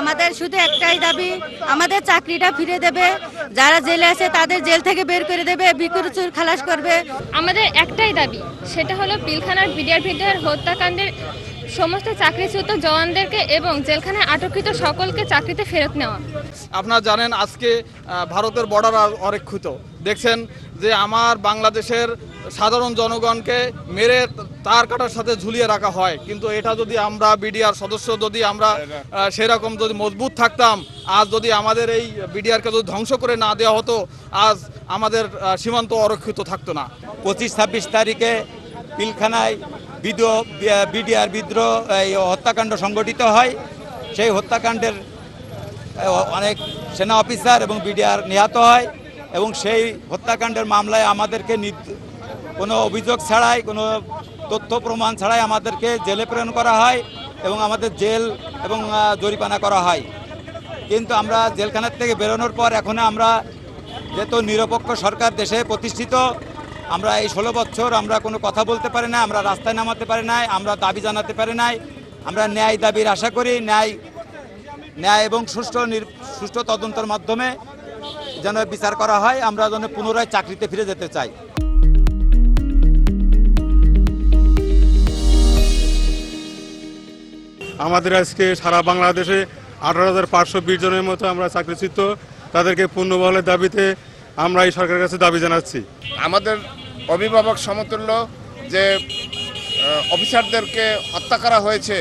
আমাদের শুধু একটাই দাবি আমাদের চাকরিটা ফিরে দেবে। যারা জেলে আছে তাদের জেল থেকে বের করে দেবে বিকুরুচুর খালাস করবে। আমাদের একটাই দাবি সেটা হলো পিলখানার বিডিআর ভিডিআর হত্যাকাণ্ডের সমস্ত চাকরিচ্যুত জওয়ানদেরকে এবং জেলখানায় আটককৃত সকলকে চাকরিতে ফেরত নেওয়া। আপনারা জানেন আজকে ভারতের বর্ডার অরক্ষিত। দেখছেন যে আমার বাংলাদেশের সাধারণ জনগণকে মেরে তার কাটার সাথে ঝুলিয়ে রাখা হয়। কিন্তু এটা যদি আমরা বিডিআর সদস্য যদি আমরা সেরকম যদি মজবুত থাকতাম, আজ যদি আমাদের এই বিডিআরকে যদি ধ্বংস করে না দেওয়া হতো, আজ আমাদের সীমান্ত অরক্ষিত থাকতো না। পঁচিশ ছাব্বিশ তারিখে পিলখানায় বিদ্রোহ বিডিআর বিদ্রোহ, এই হত্যাকাণ্ড সংগঠিত হয়। সেই হত্যাকাণ্ডের অনেক সেনা অফিসার এবং বিডিআর নিহত হয় এবং সেই হত্যাকাণ্ডের মামলায় আমাদেরকে কোনো অভিযোগ ছাড়াই, কোনো তথ্য প্রমাণ ছাড়াই আমাদেরকে জেলে প্রেরণ করা হয় এবং আমাদের জেল এবং আহ, জরিমানা করা হয়। কিন্তু আমরা জেলখানার থেকে বেরোনোর পর এখন আমরা যেহেতু নিরপেক্ষ সরকার দেশে প্রতিষ্ঠিত আমরা এই ষোলো বছর আমরা কোনো কথা বলতে পারি না আমরা রাস্তায় নামাতে পারি নাই আমরা দাবি জানাতে পারি নাই আমরা ন্যায় দাবির আশা করি ন্যায় ন্যায় এবং সুষ্ঠু সুষ্ঠু তদন্তের মাধ্যমে যেন বিচার করা হয় আমরা যেন পুনরায় চাকরিতে ফিরে যেতে চাই। আমাদের আজকে সারা বাংলাদেশে আঠারো হাজার পাঁচশো বিশ জনের মতো আমরা চাকরিচ্যুত। তাদেরকে পূর্ণবলের দাবিতে আমরা এই সরকারের কাছে দাবি জানাচ্ছি। আমাদের অভিভাবক সমতুল্য যে অফিসারদেরকে হত্যা করা হয়েছে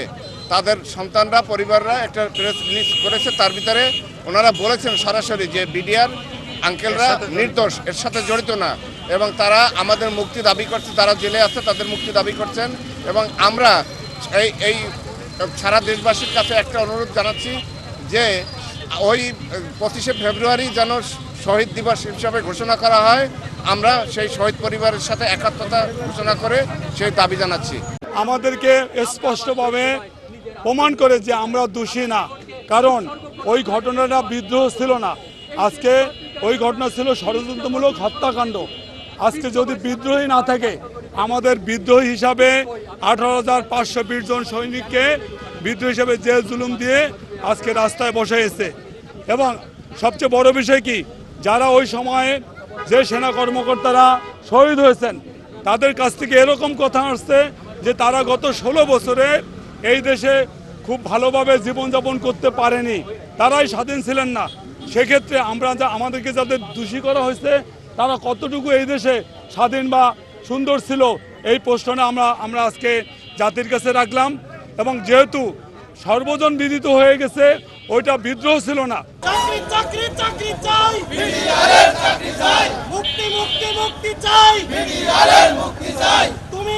তাদের সন্তানরা পরিবাররা একটা প্রেস রিলিজ করেছে তার ভিতরে ওনারা বলেছেন সরাসরি যে বিডিআর আঙ্কেলরা নির্দোষ এর সাথে জড়িত না। এবং তারা আমাদের মুক্তি দাবি করছে তারা জেলে আছে তাদের মুক্তি দাবি করছেন। এবং আমরা এই এই সারা দেশবাসীর কাছে একটা অনুরোধ জানাচ্ছি যে ওই পঁচিশে ফেব্রুয়ারি যেন শহীদ দিবস হিসাবে ঘোষণা করা হয়, আমরা সেই শহীদ পরিবারের সাথে একাত্মতা ঘোষণা করে সেই দাবি জানাচ্ছি। আমাদেরকে স্পষ্টভাবে প্রমাণ করে যে আমরা দোষী না, কারণ ওই ঘটনাটা বিদ্রোহ ছিল না। আজকে ওই ঘটনা ছিল ষড়যন্ত্রমূলক হত্যাকাণ্ড। আজকে যদি বিদ্রোহী না থাকে, আমাদের বিদ্রোহী হিসাবে আঠারো হাজার পাঁচশো বিশ জন সৈনিককে বিদ্রোহী হিসেবে জেল জুলুম দিয়ে আজকে রাস্তায় বসে এসেছে। এবং সবচেয়ে বড় বিষয় কি, যারা ওই সময়ে যে সেনা কর্মকর্তারা শহীদ হয়েছেন, তাদের কাছ থেকে এরকম কথা আসছে যে তারা গত ষোলো বছরে এই দেশে খুব ভালোভাবে জীবনযাপন করতে পারেনি। তারাই স্বাধীন ছিলেন না। সেক্ষেত্রে আমরা যা, আমাদেরকে যাদের দোষী করা হয়েছে, তারা কতটুকু এই দেশে স্বাধীন বা সুন্দর ছিল এই প্রশ্নটা আমরা আমরা আজকে জাতির কাছে রাখলাম এবং যেহেতু সর্বজন বিদিত হয়ে গেছে, ওইটা বিদ্রোহ ছিল না। চাকরি চাই। মুক্তি চাই। তুমি